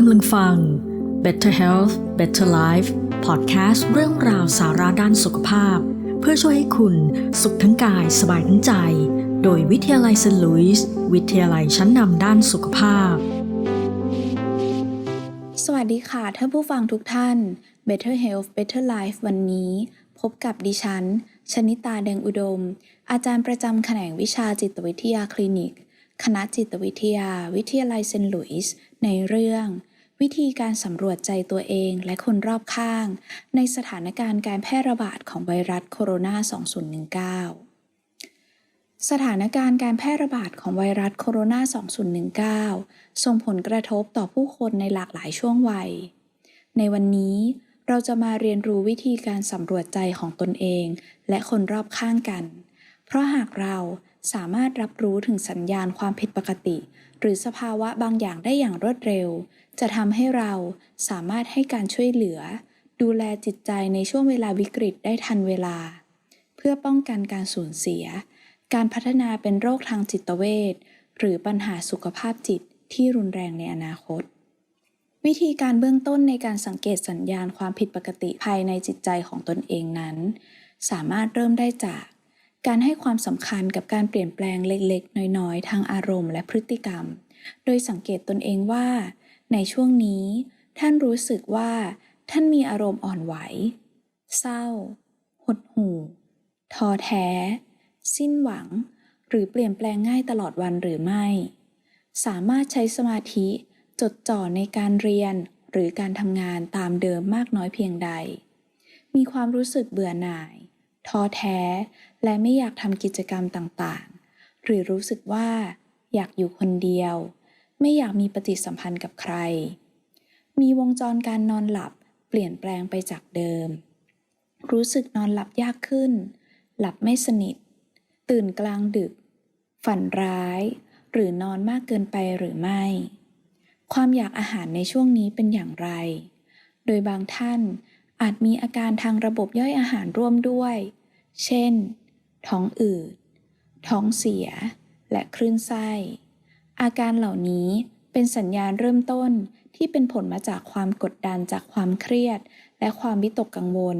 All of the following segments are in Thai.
กำลังฟัง Better Health Better Life พอดแคสต์เรื่องราวสาระด้านสุขภาพ เพื่อช่วยให้คุณสุขทั้งกายสบายทั้งใจ โดยวิทยาลัยเซนต์ลุยส์วิทยาลัยชั้นนำด้านสุขภาพ สวัสดีค่ะท่านผู้ฟังทุกท่าน Better Health Better Life วันนี้ พบกับดิฉัน ชนิตาแดงอุดม อาจารย์ประจำแขนงวิชาจิตวิทยาคลินิก คณะจิตวิทยา วิทยาลัยเซนต์หลุยส์ในเรื่อง วิธีการสำรวจใจตัวเองและคนรอบข้าง ในสถานการณ์การแพร่ระบาดของไวรัสโคโรนา 2019 สถานการณ์การแพร่ระบาดของไวรัสโคโรนา 2019 ส่งผลกระทบต่อผู้คนในหลากหลายช่วงวัย ในวันนี้เราจะมาเรียนรู้วิธีการสำรวจใจของตนเอง และคนรอบข้างกัน เพราะหากเรา สามารถรับรู้ถึงสัญญาณความผิดปกติ หรือสภาวะบางอย่างได้อย่างรวดเร็ว จะทำให้เราสามารถให้การช่วยเหลือ ดูแลจิตใจในช่วงเวลาวิกฤตได้ทันเวลา เพื่อป้องกันการสูญเสีย การพัฒนาเป็นโรคทางจิตเวชหรือปัญหาสุขภาพจิตที่รุนแรงในอนาคต วิธีการเบื้องต้นในการสังเกตสัญญาณความผิดปกติภายในจิตใจของตนเองนั้น สามารถเริ่มได้จาก การให้ความสำคัญกับการเปลี่ยนแปลงเล็กๆ น้อยๆ ทางอารมณ์และพฤติกรรม โดยสังเกตตนเองว่า ในช่วงนี้ ท่านรู้สึกว่า ท่านมีอารมณ์อ่อนไหว เศร้า หดหู่ท้อแท้ สิ้นหวัง หรือเปลี่ยนแปลงง่ายตลอดวันหรือไม่ สามารถใช้สมาธิจดจ่อในการเรียนหรือการทำงานตามเดิมมากน้อยเพียงใด มีความรู้สึกเบื่อหน่าย ท้อแท้ และไม่อยากทำกิจกรรมต่างๆ หรือรู้สึกว่า อยากอยู่คนเดียว ไม่อยากมีปฏิสัมพันธ์กับใคร มีวงจรการนอนหลับเปลี่ยนแปลงไปจากเดิม รู้สึกนอนหลับยากขึ้น หลับไม่สนิท ตื่นกลางดึก ฝันร้าย หรือนอนมากเกินไปหรือไม่ ความอยากอาหารในช่วงนี้เป็นอย่างไร โดยบางท่านอาจมีอาการทางระบบย่อยอาหารร่วมด้วย เช่น ท้องอืด ท้องเสีย และคลื่นไส้ อาการเหล่านี้เป็นสัญญาณเริ่มต้นที่เป็นผลมาจากความกดดันจากความเครียด และความวิตกกังวล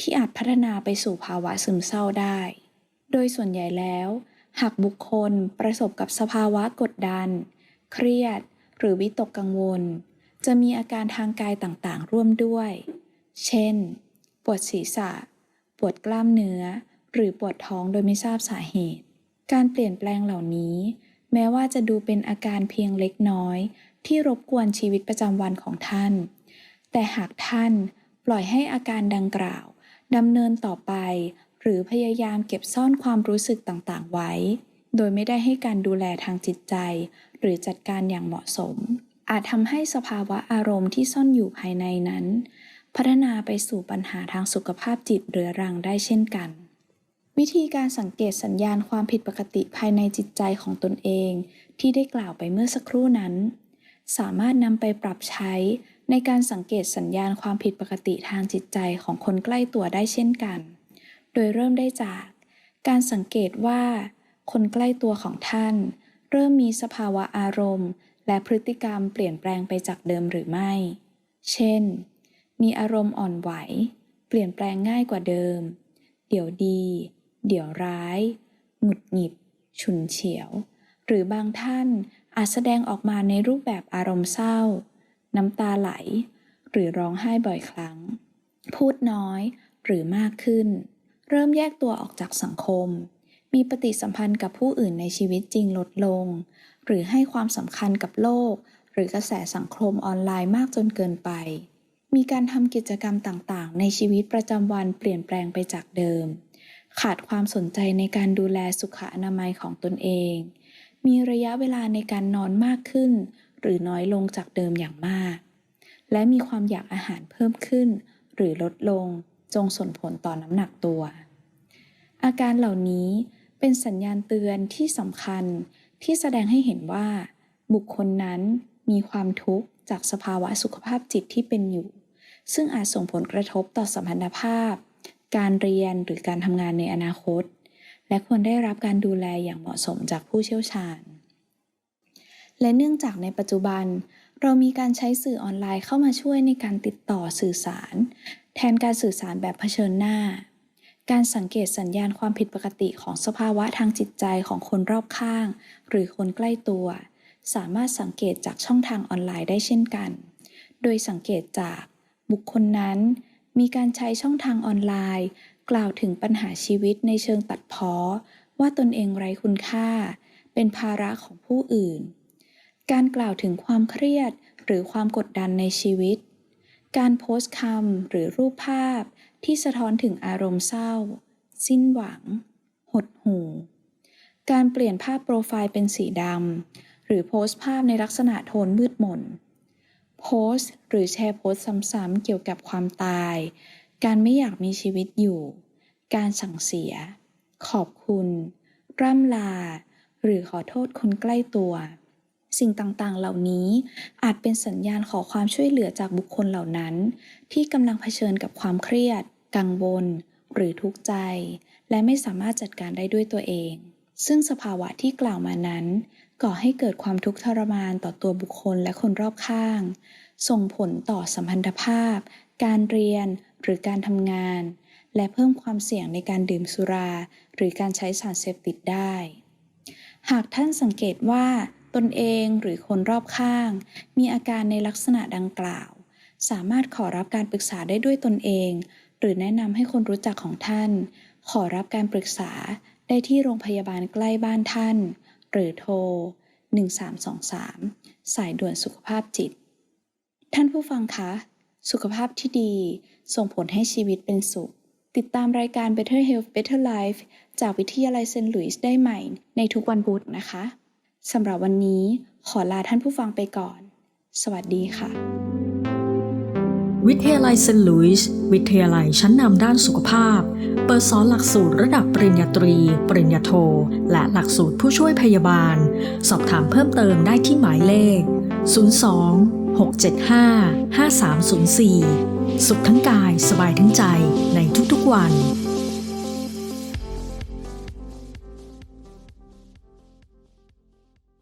ที่อาจพัฒนาไปสู่ภาวะซึมเศร้าได้ โดยส่วนใหญ่แล้ว หากบุคคลประสบกับสภาวะกดดัน เครียด หรือวิตกกังวล จะมีอาการทางกายต่างๆ ร่วมด้วย เช่น ปวดศีรษะ ปวดกล้ามเนื้อ หรือปวดท้องโดยไม่ทราบสาเหตุ การเปลี่ยนแปลงเหล่านี้ แม้ว่าจะดูเป็นอาการเพียงเล็กน้อย ที่รบกวนชีวิตประจำวันของท่าน แต่หากท่านปล่อยให้อาการดังกล่าวดำเนินต่อไป หรือพยายามเก็บซ่อนความรู้สึกต่างๆ ไว้ โดยไม่ได้ให้การดูแลทางจิตใจ หรือจัดการอย่างเหมาะสม อาจทำให้สภาวะอารมณ์ที่ซ่อนอยู่ภายในนั้น พัฒนาไปสู่ปัญหาทางสุขภาพจิตเรื้อรังได้เช่นกัน วิธีการสังเกตสัญญาณความผิดปกติภายในจิตใจของตนเอง ที่ได้กล่าวไปเมื่อสักครู่นั้น สามารถนำไปปรับใช้ในการสังเกตสัญญาณความผิดปกติทางจิตใจของคนใกล้ตัวได้เช่นกัน โดยเริ่มได้จาก การสังเกตว่า คนใกล้ตัวของท่าน เริ่มมีสภาวะอารมณ์ และพฤติกรรมเปลี่ยนแปลงไปจากเดิมหรือไม่ เช่น มีอารมณ์อ่อนไหว เปลี่ยนแปลงง่ายกว่าเดิม เดี๋ยวดี เดี๋ยวร้าย หงุดหงิด ฉุนเฉียว หรือบางท่านอาจแสดงออกมาในรูปแบบอารมณ์เศร้า น้ำตาไหล หรือร้องไห้บ่อยครั้ง พูดน้อยหรือมากขึ้น เริ่มแยกตัวออกจากสังคม มีปฏิสัมพันธ์กับผู้อื่นในชีวิตจริงลดลง หรือให้ความสำคัญกับโลก หรือกระแสสังคมออนไลน์มากจนเกินไป มีการทำกิจกรรมต่างๆ ในชีวิตประจำวันเปลี่ยนแปลงไปจากเดิม ขาดความสนใจในการดูแลสุขอนามัยของตนเอง มีระยะเวลาในการนอนมากขึ้น หรือน้อยลงจากเดิมอย่างมาก และมีความอยากอาหารเพิ่มขึ้น หรือลดลงจงส่งผลต่อน้ำหนักตัว อาการเหล่านี้เป็นสัญญาณเตือนที่สำคัญที่แสดงให้เห็นว่า บุคคลนั้นมีความทุกข์จากสภาวะสุขภาพจิตที่เป็นอยู่ ซึ่งอาจส่งผลกระทบต่อสัมพันธภาพ การเรียนหรือการทำงานในอนาคต และควรได้รับการดูแลอย่างเหมาะสมจากผู้เชี่ยวชาญ และเนื่องจากในปัจจุบัน เรามีการใช้สื่อออนไลน์เข้ามาช่วยในการติดต่อสื่อสาร แทนการสื่อสารแบบเผชิญหน้า การสังเกตสัญญาณความผิดปกติของสภาวะทางจิตใจของคนรอบข้าง หรือคนใกล้ตัว สามารถสังเกตจากช่องทางออนไลน์ได้เช่นกัน โดยสังเกตจากบุคคลนั้น มีการใช้ช่องทางออนไลน์ กล่าวถึงปัญหาชีวิตในเชิงตัดพ้อว่าตนเองไร้คุณค่า เป็นภาระของผู้อื่น การกล่าวถึงความเครียดหรือความกดดันในชีวิต การโพสต์คำหรือรูปภาพที่สะท้อนถึงอารมณ์เศร้า สิ้นหวัง หดหู่ การเปลี่ยนภาพโปรไฟล์เป็นสีดำ หรือโพสต์ภาพในลักษณะโทนมืดมน โพสต์ หรือแชร์โพสต์ซ้ำๆเกี่ยวกับความตาย การไม่อยากมีชีวิตอยู่ การสั่งเสีย ขอบคุณ ร่ำลา หรือขอโทษคนใกล้ตัว สิ่งต่างๆ เหล่านี้อาจเป็นสัญญาณขอความช่วยเหลือจากบุคคลเหล่านั้น ที่กำลังเผชิญกับความเครียด กังวล หรือทุกข์ใจ และไม่สามารถจัดการได้ด้วยตัวเอง ซึ่งสภาวะที่กล่าวมานั้น ก่อให้เกิดความทุกข์ทรมานต่อตัวบุคคลและคนรอบข้าง ส่งผลต่อสัมพันธภาพ การเรียนหรือการทำงาน และเพิ่มความเสี่ยงในการดื่มสุรา หรือการใช้สารเสพติดได้ หากท่านสังเกตว่าตนเองหรือคนรอบข้าง มีอาการในลักษณะดังกล่าว สามารถขอรับการปรึกษาได้ด้วยตนเอง หรือแนะนำให้คนรู้จักของท่าน ขอรับการปรึกษาได้ที่โรงพยาบาลใกล้บ้านท่าน หรือโทร 1323 สายด่วนสุขภาพจิต ท่านผู้ฟังคะ สุขภาพที่ดี ส่งผลให้ชีวิตเป็นสุข ติดตามรายการ Better Health Better Life จากวิทยาลัยเซนต์หลุยส์ได้ใหม่ ในทุกวันพุธนะคะสำหรับวันนี้ขอลาท่านผู้ฟังไปก่อน สวัสดีค่ะ วิทยาลัยเซนต์หลุยส์วิทยาลัยชั้นนำด้านสุขภาพ เปิดสอนหลักสูตรระดับปริญญาตรี ปริญญาโท และหลักสูตรผู้ช่วยพยาบาล สอบถามเพิ่มเติมได้ที่หมายเลข 02 675 5304 สุขทั้งกายสบายทั้งใจในทุกๆวัน